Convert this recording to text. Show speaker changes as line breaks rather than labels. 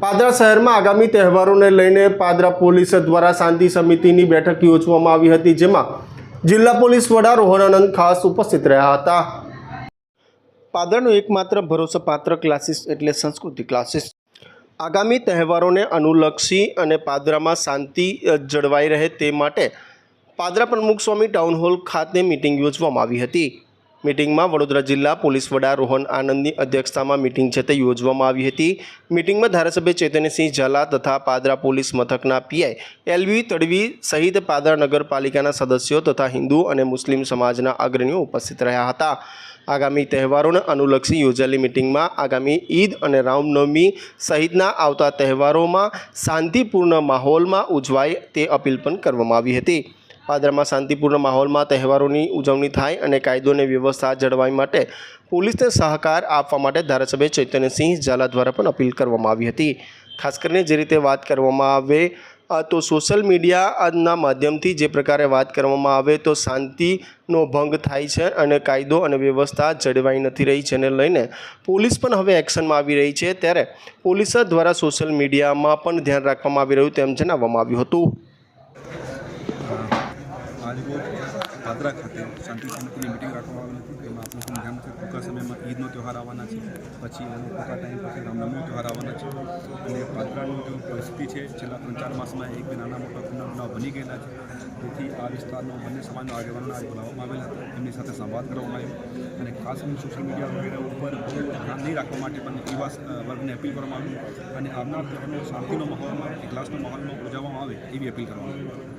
પાદરા શહેરમાં આગામી તહેવારોને લઈને પાદરા પોલીસ દ્વારા શાંતિ સમિતિની બેઠક યોજવામાં આવી હતી, જેમાં જિલ્લા પોલીસ વડા રોહન આનંદ ખાસ ઉપસ્થિત રહ્યા હતા. પાદરનો એકમાત્ર ભરોસાપાત્ર ક્લાસીસ એટલે સંસ્કૃતિ ક્લાસીસ. આગામી તહેવારોને અનુલક્ષી અને પાદરામાં શાંતિ જળવાઈ રહે તે માટે પાદરા પ્રમુખ સ્વામી ટાઉન હોલ ખાતે મિટિંગ યોજવામાં આવી હતી. મિટિંગમાં વડોદરા જિલ્લા પોલીસ વડા રોહન આનંદની અધ્યક્ષતામાં મિટિંગ છે તે યોજવામાં આવી હતી. મિટિંગમાં ધારાસભ્ય ચૈતન્યસિંહ ઝાલા તથા પાદરા પોલીસ મથકના પીઆઈ એલવી તડવી સહિત પાદરા નગરપાલિકાના સદસ્યો તથા હિન્દુ અને મુસ્લિમ સમાજના અગ્રણીઓ ઉપસ્થિત રહ્યા હતા. આગામી તહેવારોને અનુલક્ષી યોજાયેલી મિટિંગમાં આગામી ઈદ અને રામનવમી સહિતના આવતા તહેવારોમાં શાંતિપૂર્ણ માહોલમાં ઉજવાય તે અપીલ પણ કરવામાં આવી હતી. પાદરામાં શાંતિપૂર્ણ માહોલમાં તહેવારોની ઉજવણી થાય અને કાયદો અને વ્યવસ્થા જળવાઈ માટે પોલીસને સહકાર આપવા માટે ધારાસભ્ય ચૈતન્યસિંહ ઝાલા દ્વારા પણ અપીલ કરવામાં આવી હતી. ખાસ કરીને જે રીતે વાત કરવામાં આવે તો સોશિયલ મીડિયાના માધ્યમથી જે પ્રકારે વાત કરવામાં આવે તો શાંતિનો ભંગ થાય છે અને કાયદો અને વ્યવસ્થા જળવાઈ નથી રહી જેને લઈને પોલીસ પણ હવે એક્શનમાં આવી રહી છે. ત્યારે પોલીસ દ્વારા સોશિયલ મીડિયામાં પણ ધ્યાન રાખવામાં આવી રહ્યું તેમ જણાવવામાં આવ્યું હતું.
આજરોજ પાદરા ખાતે શાંતિ સમિતિની મિટિંગ રાખવામાં આવી હતી તેમાં આપણે પણ ધ્યાન છે ટૂંકા સમયમાં ઈદનો તહેવાર આવવાના છે પછી એનો ટૂંકા ટાઈમ પછી રામનવમીનો તહેવાર આવવાના છે અને પાદરાની જે પરિસ્થિતિ છે છેલ્લા ત્રણ ચાર માસમાં એક બે નાના મોટા ગુના બનાવ બની ગયેલા છે તેથી આ વિસ્તારનો બંને સમાજના આગેવાનો આજે બોલાવવામાં આવેલા હતા એમની સાથે સંવાદ કરવામાં આવ્યો અને ખાસ કરીને સોશિયલ મીડિયા વગેરે ઉપર ધ્યાન નહીં રાખવા માટે પણ યુવા વર્ગને અપીલ કરવામાં આવી અને આવનાર તહેવારનો શાંતિનો માહોલમાં ગ્લાસનો માહોલમાં ઉજવવામાં આવે એવી અપીલ કરવામાં આવી